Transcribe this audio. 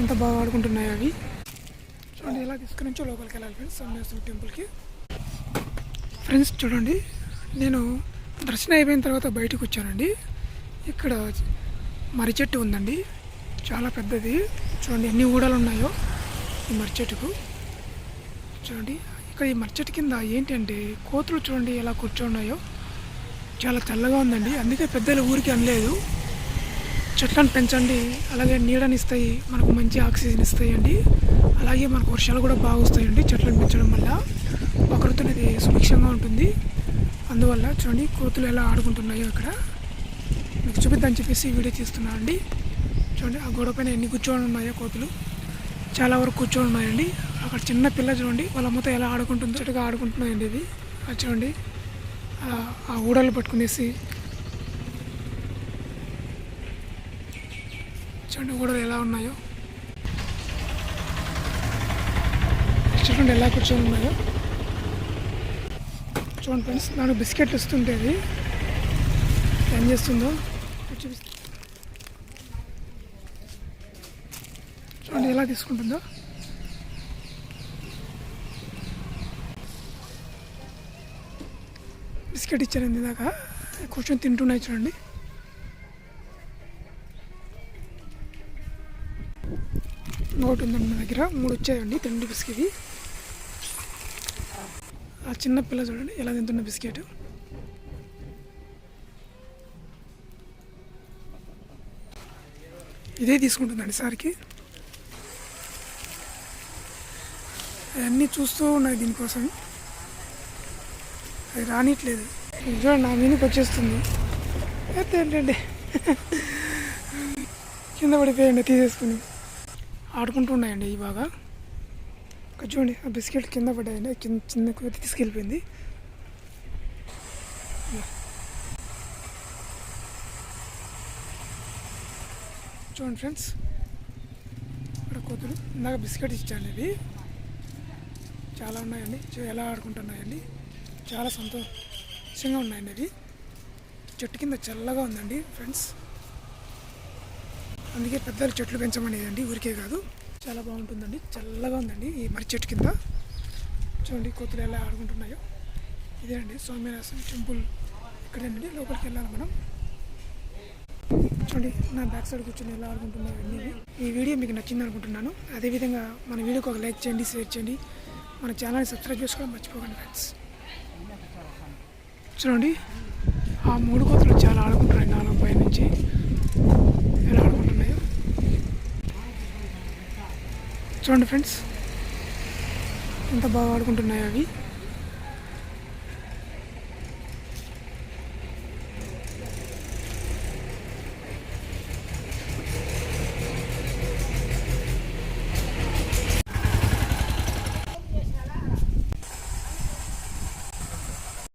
ఎంత బాగా ఆడుకుంటున్నాయి అవి. చూడండి ఇలా తీసుకుని నుంచో లోపలికి వెళ్ళాలి ఫ్రెండ్స్ సోమేశ్వర టెంపుల్కి ఫ్రెండ్స్ చూడండి నేను దర్శనం అయిపోయిన తర్వాత బయటకు వచ్చానండి. ఇక్కడ మర్రి చెట్టు ఉందండి. చాలా పెద్దది. చూడండి ఎన్ని ఊడలు ఉన్నాయో ఈ మర్రి చెట్టుకు. చూడండి ఇక్కడ ఈ మర్రి చెట్టు కింద ఏంటంటే కోతులు చూడండి ఎలా కూర్చున్నాయో చాలా తెల్లగా ఉందండి. అందుకే పెద్దలు ఊరికి అనలేదు. చెట్లను పెంచండి అలాగే నీడనిస్తాయి మనకు మంచి ఆక్సిజన్ ఇస్తాయండి. అలాగే మనకు వర్షాలు కూడా బాగా వస్తాయండి చెట్లను పెంచడం వల్ల. ప్రకృతి అనేది సుభిక్షంగా ఉంటుంది. అందువల్ల చూడండి కోతులు ఎలా ఆడుకుంటున్నాయో అక్కడ. మీకు చూపిద్దని చెప్పేసి వీడియో తీస్తున్నాను అండి. చూడండి ఆ గోడ పైన ఎన్ని కూర్చోని ఉన్నాయో కోతులు. చాలా వరకు కూర్చొని ఉన్నాయండి. అక్కడ చిన్న పిల్ల చూడండి వాళ్ళ అమ్మతో ఎలా ఆడుకుంటుందో చెట్టుగా ఆడుకుంటున్నాయండి ఇది. అది చూడండి ఆ ఊడలు పట్టుకునేసి చూడండి ఊడలు ఎలా ఉన్నాయో? చూడండి ఎలా కూర్చొని ఉన్నాయో? చూడండి ఫ్రెండ్స్ నాకు బిస్కెట్ ఇస్తుంటే అది. ఏం చేస్తుందో? చూడండి ఎలా తీసుకుంటుందో. బిస్కెట్ ఇచ్చారండి ఇందాక. కూర్చొని తింటున్నాయి చూడండి. ఇంకోటి ఉందండి మా దగ్గర. మూడు వచ్చాయండి. తిండి బిస్కెట్. ఆ చిన్న పిల్ల చూడండి ఎలా తింటున్న బిస్కెట్. ఇదే తీసుకుంటుందండి సార్కి. అవన్నీ చూస్తూ ఉన్నాయి దీనికోసం. అది రానిట్లేదు. చూడండి నా మీదకి వచ్చేస్తుంది. అయితే ఏంటండి కింద పడిపోయండి తీసేసుకుని. ఆడుకుంటూ ఉన్నాయండి ఇవి బాగా చూడండి ఆ బిస్కెట్ కింద పడ్డాయండి అది కింద చిన్న తీసుకెళ్ళిపోయింది. చూడండి ఫ్రెండ్స్ ఇక్కడ కోతులు ఇందాక బిస్కెట్ ఇచ్చాను ఇవి. చాలా ఉన్నాయండి చూ- ఎలా ఆడుకుంటున్నాయండి. చాలా సంతోషంగా ఉన్నాయండి అవి. చెట్టు కింద చల్లగా ఉందండి ఫ్రెండ్స్. అందుకే పెద్దలు చెట్లు పెంచమనేదండి ఊరికే కాదు. చాలా బాగుంటుందండి చల్లగా ఉందండి ఈ మర్రి చెట్టు కింద. చూడండి కోతులు ఎలా ఆడుకుంటున్నాయో. ఇదే అండి సోమనాథం టెంపుల్. ఇక్కడేనండి లోపలికి వెళ్ళాలి మనం. చూడండి నా బ్యాక్ సైడ్ కూర్చొని ఎలా ఆడుకుంటున్నాయో అన్నీ ఈ వీడియో మీకు నచ్చింది అనుకుంటున్నాను. అదేవిధంగా మన వీడియోకి ఒక లైక్ చేయండి షేర్ చేయండి. మన ఛానల్ని సబ్స్క్రైబ్ చేసుకోవడం మర్చిపోకండి ఫ్రెండ్స్. చూడండి ఆ మూడు కోతులు చాలా ఆడుకుంటున్నాయి నాలుగు పై నుంచి ఎలా ఆడుకుంటున్నాయో చూడండి ఫ్రెండ్స్. ఎంత బాగా ఆడుకుంటున్నాయో అవి.